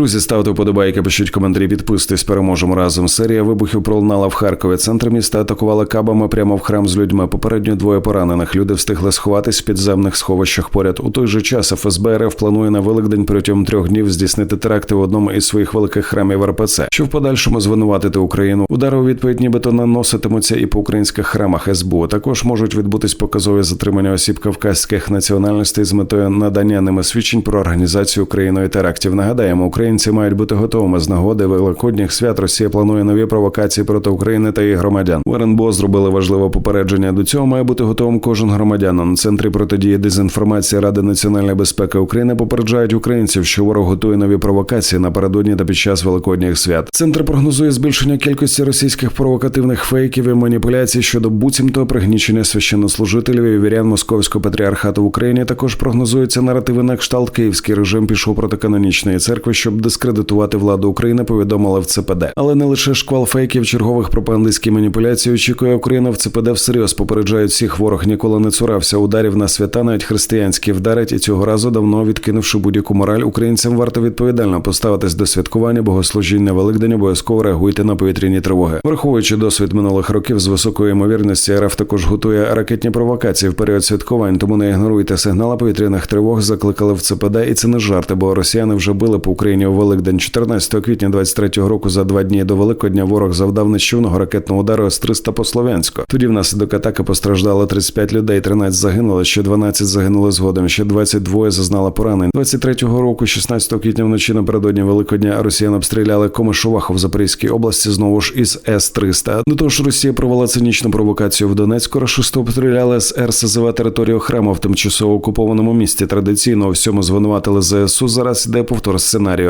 Друзі, ставте вподобайки, пишіть коментарі, підписуйтесь, переможемо разом. Серія вибухів пролунала в Харкові. Центр міста атакували кабами прямо в храм з людьми. Попередньо двоє поранених. Люди встигли сховатись в підземних сховищах поряд. У той же час ФСБ РФ планує на Великдень протягом трьох днів здійснити теракти в одному із своїх великих храмів РПЦ, що в подальшому звинуватити Україну. Удари у відповідь нібито наноситимуться і по українських храмах СБУ. Також можуть відбутись показові затримання осіб кавказьких національностей з метою надання ними свідчень про організацію Україною терактів. Нагадаємо, українці мають бути готовими з нагоди великодніх свят. Росія планує нові провокації проти України та її громадян. В зробили важливе попередження. До цього має бути готовим кожен громадянин. Центрі протидії дезінформації Ради національної безпеки України попереджають українців, що ворог готує нові провокації напередодні та під час великодніх свят. Центр прогнозує збільшення кількості російських провокативних фейків і маніпуляцій щодо буцімто пригнічення священнослужителів і вірян московського патріархату в Україні. Також прогнозуються наративи на кшталт київський режим пішов проти канонічної церкви, щоб дискредитувати владу України. Повідомили в ЦПД. Але не лише шквал фейків, чергових пропагандистських маніпуляцій очікує Україна в ЦПД всерйоз. Попереджають всіх ворог ніколи не цурався ударів на свята, навіть християнські вдарять, і цього разу давно відкинувши будь-яку мораль, українцям варто відповідально поставитись до святкування богослужінь на Великдень. Обов'язково реагуйте на повітряні тривоги, враховуючи досвід минулих років з високою ймовірністю, РФ також готує ракетні провокації в період святкувань. Тому не ігноруйте сигнали повітряних тривог. Закликали в ЦПД, і це не жарти, бо росіяни вже били по Україні у Великдень 14 квітня 23-го року. За два дні до Великодня ворог завдав нищівного ракетного удару С-300 по Слов'янську. Тоді внаслідок атаки постраждало 35 людей, 13 загинули, ще 12 загинули згодом. Ще 22 зазнали поранень. 23-го року, 16 квітня вночі напередодні Великодня, росіяни обстріляли Комишуваху в Запорізькій області знову ж із С-300. До того ж, Росія провела цинічну провокацію в Донецьку. Рашисти обстріляли з РСЗВ територію храму в тимчасово окупованому місті. Традиційно у всьому звинуватили ЗСУ. Зараз іде повтор сценарію.